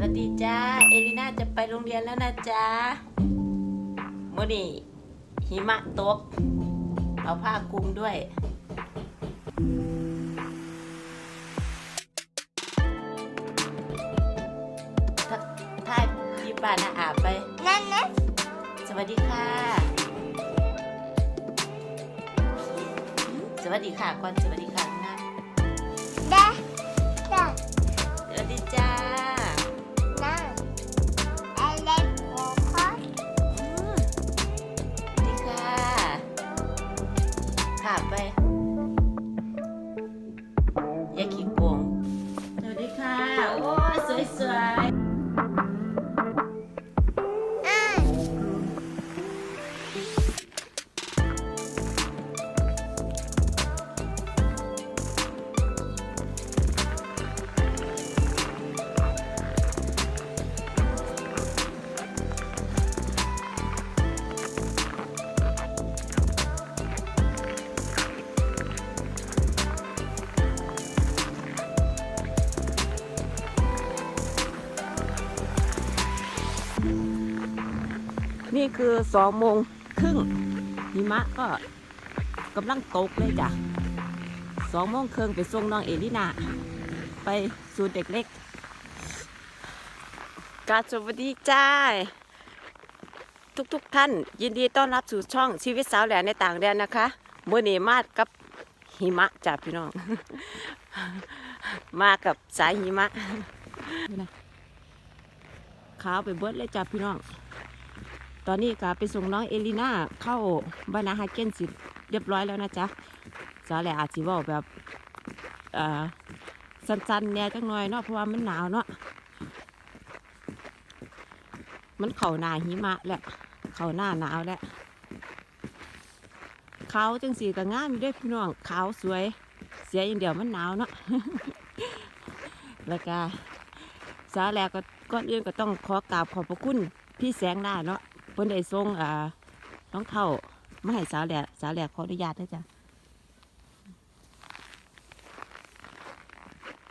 วัสดีจ้า เอลิน่าจะไปโรงเรียนแล้วนะจ้าเมื่อนี้หิมะตก เอาผ้าคลุมด้วยถ้าถ้าที่บ้านนะอาบไป นั่นนะสวัสดีค่ะ สวัสดีค่ะก่อนสวัสดีค่ะ นี่คือสองโมงครึ่งหิมะก็กำลังตกเลยจ้ะสองโมงครึ่งไปส่งน้องเอลินาไปสู่เด็กเล็กกราบสวัสดีจ้าทุกๆทท่าน ยินดีต้อนรับสู่ช่องชีวิตสาวแหลนในต่างแดนนะคะเมื่อนี้มากับหิมะจ้ะพี่น้อง มากับสายหิมะขาวไปเบิดเลยจ้ะพี่น้อง ตอนนี้ก็ไปส่งน้องเอลิน่าเข้าบ้านาฮาเกนสิเรียบร้อยแล้วนะจ๊ะสาแหละอาจจะบอกแบบเอ่อสั้นๆเนี่ยจังหน่อยเนาะเพราะว่ามันหนาวเนาะมันเข่าหนาหิมะแหละเข่าหน้าหนาวแหละขาวจังสีก็งามด้วยพี่น้องขาวสวย เสียอย่างเดียวมันหนาวเนาะแล้วก็สาแหลก็ก่อนอื่นก็ต้องขอกราบขอบพระคุณพี่แสงหน้าเนาะ เพิ่นได้ส่งอ่ารองเท้ามาให้สาวแหลกสาวแหลกขออนุญาตนะจ๊ะ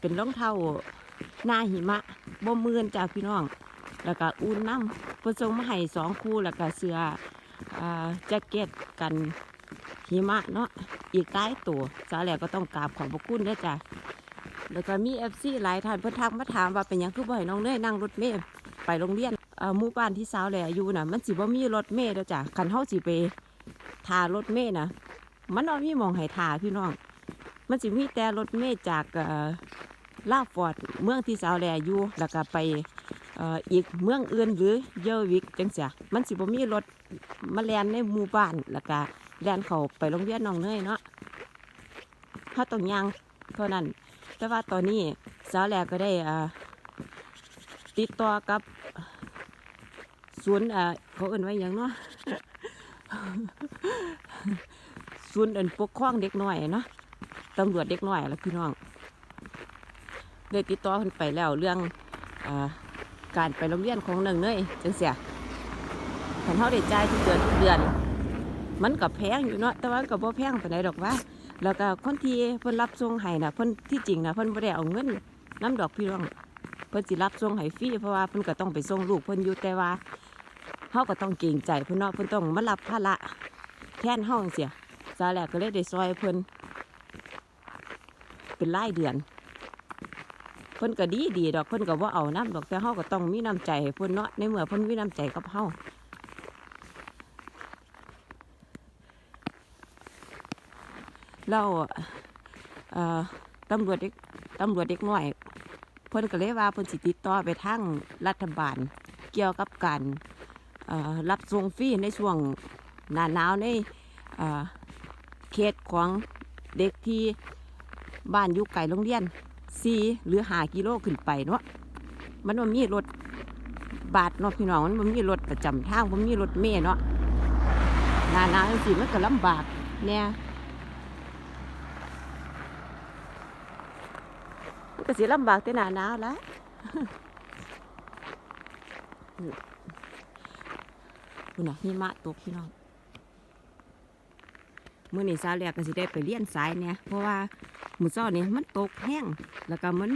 เป็นรองเท้าหน้าหิมะบ่มือนจ้าพี่น้อง แล้วก็อุ่นน้ำเพิ่นส่งมาให้สองคู่แล้วก็เสื้ออ่าแจ็คเก็ตกันหิมะเนาะอีกหลายตัวสาวแหลกก็ต้องกราบขอบพระคุณด้จ้ะแล้วก็มีเอฟซีหลายท่านเพิ่นทักมาถามว่าเป็นยังคือบ่ให้น้องเนยนั่งรถเมล์ไปโรงเรียน หมู่บ้านที่สาวแหล่อยู่น่ะมันสิบ่มีรถเมล์แล้วจ้ะคันเฮาสิไปทารถเมล์นะมันบ่มีมองให้ทาพี่น้อง มันสิมีแต่รถเมล์จากลาฟอร์ดเมืองที่สาวแหล่อยู่แล้วก็ไปอีกเมืองอื่นหรือเยอวิกจังซี่มันสิบ่มีรถมาแลนในหมู่บ้านแล้วก็แลนเขาไปโรงเรียนน้องเนยเนาะเฮาต้องย่างเท่านั้น แต่ว่าตอนนี้สาวแหล่ก็ได้ติดต่อกับ ศูนเอ่อเขาเอ่นไว้ยังเนาะศูนเอินปกครองเด็กน้อยเนาะตำรวจเด็กน้อยแล้วพี่น้องได้ติดต่อเพิ่นไปแล้วเรื่องอาการไปโรงเรียนของหนึ่งเนยจังเสียขันเขาได้จ่ายทุกเดือนทุกเดือน มันก็แพงอยู่เนาะแต่ว่ามันก็บ่แพงปานดอกว่า แล้วก็คนที่เพิ่นรับส่งให้นะเพิ่นที่จริงนะเพิ่นบ่ได้เอาเงินน้ำดอกพี่น้องเพิ่นสิรับส่งให้ฟรีเพราะว่าเพิ่นก็ต้องไปส่งลูกเพิ่นอยู่แต่ว่า เฮาก็ต้องเกรงใจเพิ่นเนาะเพิ่นต้องมารับภาระแทนเฮาจังซี่ซาแหลกก็เลยได้ซอยเพิ่นเป็นรายเดือนเพิ่นก็ดีดีดอกเพิ่นก็บ่าเอาน้ำดอกแต่เฮาก็ต้องมีน้ำใจให้เพิ่นเนาะในเมื่อเพิ่นมีน้ำใจกับเฮาเอ่อตำรวจเด็กตำรวจเด็กน้อยเพิ่นก็เลยว่าเพิ่นสิติดต่อไปทางรัฐบาล เกี่ยวกับการ รับส่งฟรีในช่วงหน้าหนาวในเขตของเด็กที่บ้านอยู่ไกลโรงเรียน4หรือ5กิโลขึ้นไปเนาะมันบ่มีรถบาทเนาะพี่น้องมันบ่มีรถประจำทางบ่มีรถเมล์เนาะหน้าหนาวจังซี่มันก็ลำบากแน่มันก็สิลำบากแต่หน้าหนาวแล้ว คุณน่ะหิมะตกพี่น้องเมื่อนี้สาวแรกก็สิได้ไปเรียนสายเนี่ยเพราะว่าหมื้อเนี่มันตกแห้งแล้วก็มัน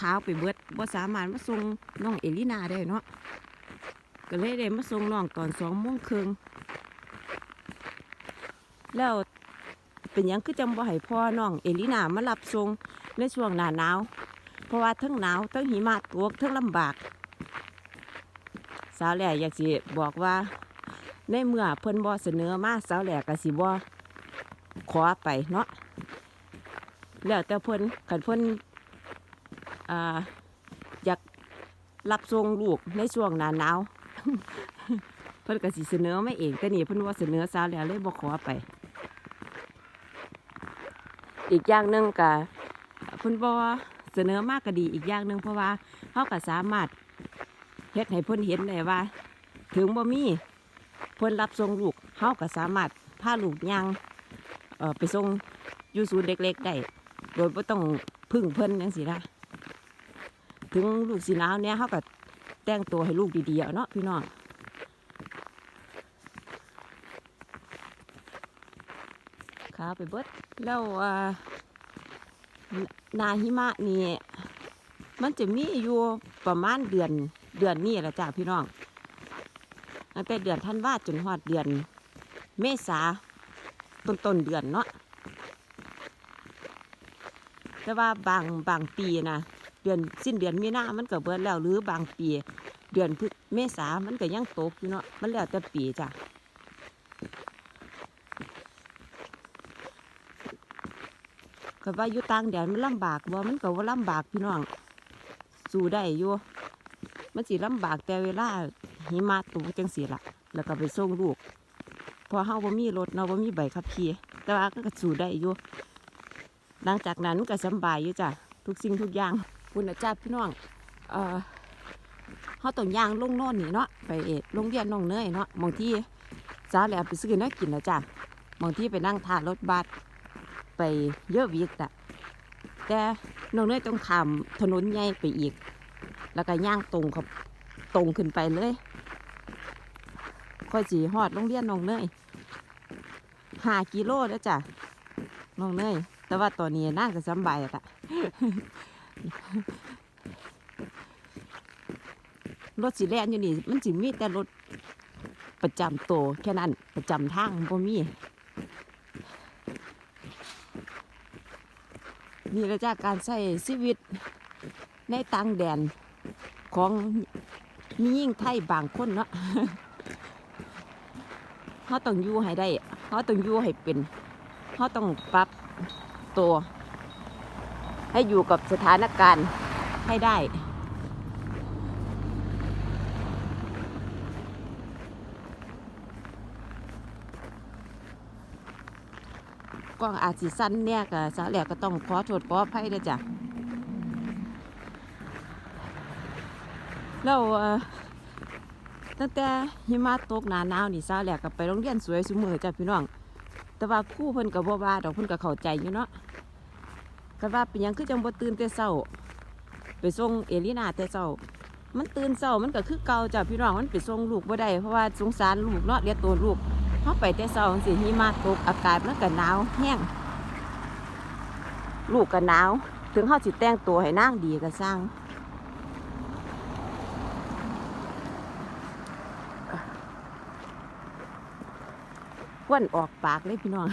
ขาวไปเบิดบ่สามารถมาส่งน้องเอลินาได้เนาะก็เลยได้มาส่งน้องตอนสองโมงครึ่งแล้วเป็นยังคือจังบ่ให้พ่อน้องเอลินามารับส่งในช่วงหน้าหนาว เพราะว่าทั้งหนาวทั้งหิมะตกทั้งลำบากาวแหล่อยากสิบอกว่า ในเมื่อเพิ่นบ่เสนอมาสาวแหล่ก็สิบ่ขอไปเนาะแล้วแต่เพิ่นคันเพิ่นอ่าอยากรับส่งลูกในช่วงหน้าหนาวเพิ่นก็สิเสนอไมาเองแต่นี่เพิ่นว่าเสนอสาวแหล่เลยบ่ขอไป อีกอย่างหนึ่งก็เพิ่นบ่เสนอมากก็ดีอีกอย่างหนึ่งเพราะว่าเฮาก็สามารถ เฮ็ดให้เพิ่นเห็นได้ว่า ถึงบ่มีเพิ่นรับส่งลูกเฮาก็สามารถพาลูกย่างไปส่งอยู่ศูนย์เด็กๆได้โดยบ่ต้องพึ่งเพิ่นจังซี่นะถึงลูกสิหนาวเนี่ยเฮาก็แต่งตัวให้ลูกดีๆเนาะพี่น้องขาไปเบิดแล้วนาหิมะนี่มันจะมีอยู่ประมาณเดือน เดือนนี้ละจ้าพี่น้องตั้งแต่เดือนธันวาจนฮอดเดือน เมษาต้นต้นเดือนเนาะแต่ว่าบางบางปีนะเดือนสิ้นเดือนมีนามันก็เบิดแล้วหรือบางปี เดือนพฤเมษามันก็ยังตกอยู่เนาะมันแล้วแต่ปีจ้ะก็ว่าอยู่ต่างแดนมันลำบากบ่มันก็ว่าลำบากพี่น้อง สู้ได้อยู่ มันสิลำบากแต่เวลาหิมะตกจังสีละแล้วก็ไปส่งลูก พอเฮาบ่มีรถเนาะบ่มีใบขับขี่แต่ว่าก็สู้ได้อยู่หลังจากนั้นก็สบายอยู่จ้ะทุกสิ่งทุกอย่างคุณอาจารย์พี่น้องเอ่อเฮาต้องย่างลงโน่นนี่เนาะไปเอ็ดโรงเรียนน้องเนยเนาะบางทีสาแหลมไปซื้อเนื้อกินแล้วจ้ะบางทีไปนั่งทานรถบัสไปเยอะวิกอะแต่น้องเนยต้องข้ามถนนใหญ่ไปอีก แล้วก็ย่างตรงเขาตรงขึ้นไปเลยค่อยสีหอดโรงเรียนน้องเนยห้ากิโลแล้วจ้ะน้องเนยแต่ว่าตอนนี้น่าจะสบายอะรถสีแล่นอยู่นี่มันสิมีแต่รถประจำตัวแค่นั้นประจำทางบ่มีนี่แหละจ้ะการใช้ชีวิตในต่างแดน ของมียิ่งไทยบางคนเนาะเขาต้องอยู่ให้ได้เขาต้องอยู่ให้เป็นเขาต้องปรับตัว ให้อยู่กับสถานการณ์ให้ได้กล้องอาจสิสั้นเนี่ยก็สาแหลกก็ต้องขอโทษขออภัยด้วยจ้ะ แล้วเอ่อตั้งแต่หิมะตกหนาหนาวนี่ซาแหลกก็ไปโรงเรียนสวยสุมือจ้ะพี่น้อง แต่ว่าคู่เพิ่นก็บ่ว่าดอกเพิ่นก็เข้าใจอยู่เนาะก็ว่าเป็นยังคือจังบ่ตื่นแต่เช้าไปส่งเอลินาแต่เช้ามันตื่นเช้ามันก็คือเก่าจ้ะพี่น้องมันไปส่งลูกบ่ได้เพราะว่าสงสารลูกเนาะเลี้ยงตัวลูกเฮาไปแต่เช้าจังซี่หิมะตกอากาศมันก็หนาวแห้งลูกก็หนาว ถึงเฮาสิแต่งตัวให้นางดีก็สร้าง วนออกปากเลยพี่น้อง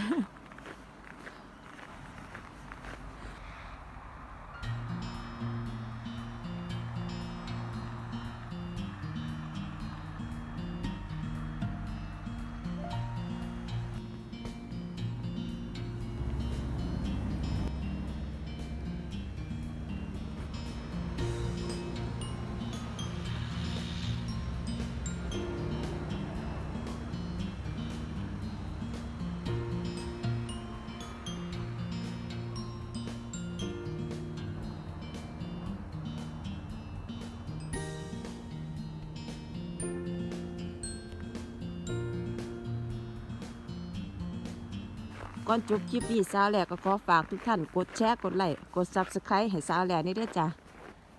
ก่อนจบคลิปนี้สาวแหลกก็ขอฝากทุกท่านกดแชร์กดไลค์กดซับสไครต์ให้สาวแหลกนี่ด้วยจ้ะ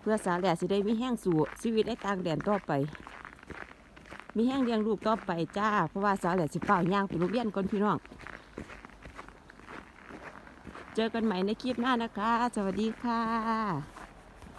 เพื่อสาวแหลกสิได้มีแห้งสู่ชีวิตในต่างแดนต่อไป มีแห้งเลี้ยงลูกต่อไปจ้า เพราะว่าสาวแหลกสิเป่าย่างไปลูกเลี้ยนก่อนพี่น้อง เจอกันใหม่ในคลิปหน้านะคะ สวัสดีค่ะ